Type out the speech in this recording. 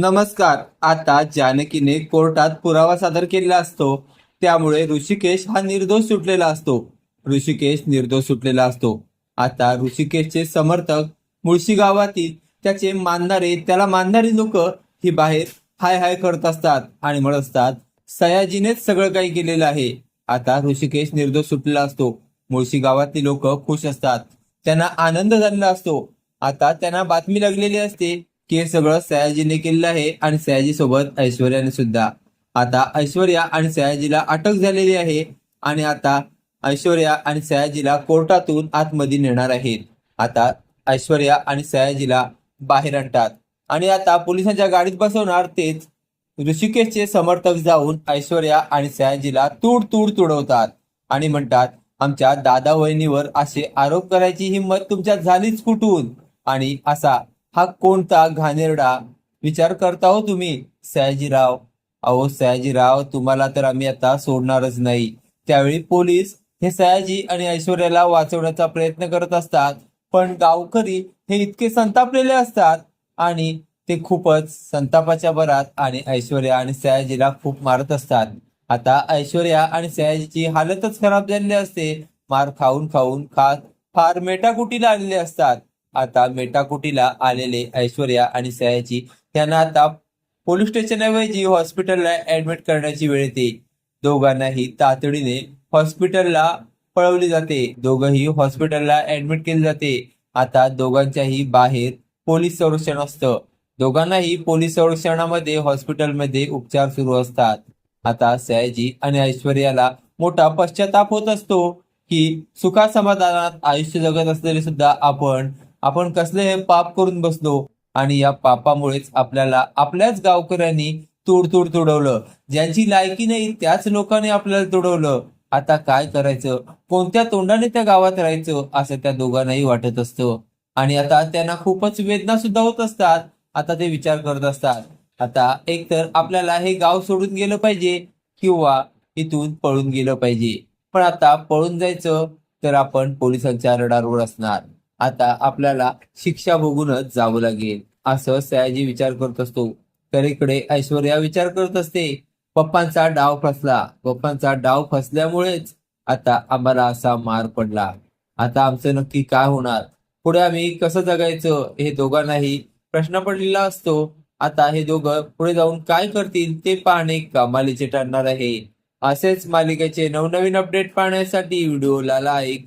नमस्कार. आता जानकीने कोर्टात पुरावा सादर केलेला असतो. त्यामुळे ऋषिकेश हा निर्दोष सुटलेला असतो. ऋषिकेश निर्दोष सुटलेला असतो. आता ऋषिकेशचे समर्थक मुळशी गावातील त्याचे मानणारे त्याला मानणारी लोक ही बाहेर हाय हाय करत असतात आणि म्हणत असतात सयाजीनेच सगळं काही केलेलं आहे. आता ऋषिकेश निर्दोष सुटलेला असतो. मुळशी गावातली लोक खुश असतात. त्यांना आनंद झालेला असतो. आता त्यांना बातमी लागलेली असते की हे सगळं सयाजीने केलेलं आहे आणि सयाजी सोबत ऐश्वर्याने सुद्धा. आता ऐश्वर्या आणि सयाजीला अटक झालेली आहे आणि आता ऐश्वर्या आणि सयाजीला कोर्टातून आतमध्ये नेणार आहेत. आता ऐश्वर्या आणि सयाजीला बाहेर आणतात. आणि आता पोलिसांच्या गाडीत बसवणार तेच ऋषिकेशचे समर्थक जाऊन ऐश्वर्या आणि सयाजीला तूड तूड तुडवतात आणि म्हणतात आमच्या दादा वहिनीवर असे आरोप करायची हिंमत तुमच्यात झालीच कुठून? आणि असा हा कोणता घाणेरडा? विचार करता हो तुम्ही सयाजीराव. अहो सयाजीराव तुम्हाला तर आम्ही आता सोडणारच नाही. त्यावेळी पोलीस हे सयाजी आणि ऐश्वर्याला वाचवण्याचा प्रयत्न करत असतात पण गावकरी हे इतके संतापलेले असतात आणि ते खूपच संतापाच्या भरात आणि ऐश्वर्या आणि सयाजीला खूप मारत असतात. आता ऐश्वर्या आणि सयाजीची हालतच खराब झालेली असते. मार खाऊन खाऊन खात फार मेटाकुटीला आलेले असतात. आता मेटाकुटीला आलेले ऐश्वर्या आणि सयाजी यांना आता पोलीस स्टेशनऐवजी हॉस्पिटलला ऍडमिट करण्याची वेळ येते. दोघांनाही तातडीने हॉस्पिटलला पळवली जाते. दोघंही हॉस्पिटलला ऍडमिट केले जाते. आता दोघांच्याही बाहेर पोलीस संरक्षण असतं. दोघांनाही पोलीस संरक्षणामध्ये हॉस्पिटलमध्ये उपचार सुरू असतात. आता सयाजी आणि ऐश्वर्याला मोठा पश्चाताप होत असतो की सुखा समाधानात आयुष्य जगत असलेले सुद्धा आपण आपण कसले हे पाप करून बसलो आणि या पापामुळेच आपल्याला आपल्याच गावकऱ्यांनी तूड तुडवलं. ज्यांची लायकी नाही त्याच लोकांनी आपल्याला तुडवलं. आता काय करायचं? कोणत्या तोंडाने त्या गावात राहायचं असं त्या दोघांनाही वाटत असतं. आणि आता त्यांना खूपच वेदना सुद्धा होत असतात. आता ते विचार करत असतात. आता एकतर आपल्याला हे गाव सोडून गेलं पाहिजे किंवा इथून पळून गेलं पाहिजे. पण आता पळून जायचं तर आपण पोलिसांच्या रडारवर असणार. आता आपल्याला शिक्षा भोगूनच जावं लागेल. असं सयाजी विचार करत असतो. तर इकडे ऐश्वर्या विचार करत असते. पप्पांचा डाव फसला. पप्पांचा डाव फसल्यामुळेच आता आम्हाला असा मार पडला. आता आमचं नक्की काय होणार? पुढे आम्ही कसं जगायचं? हे दोघांनाही प्रश्न पडलेला असतो. आता हे दोघं पुढे जाऊन काय करतील ते पाहणे कमालीचे ठरणार आहे. असेच मालिकेचे नवनवीन अपडेट पाहण्यासाठी व्हिडिओला लाईक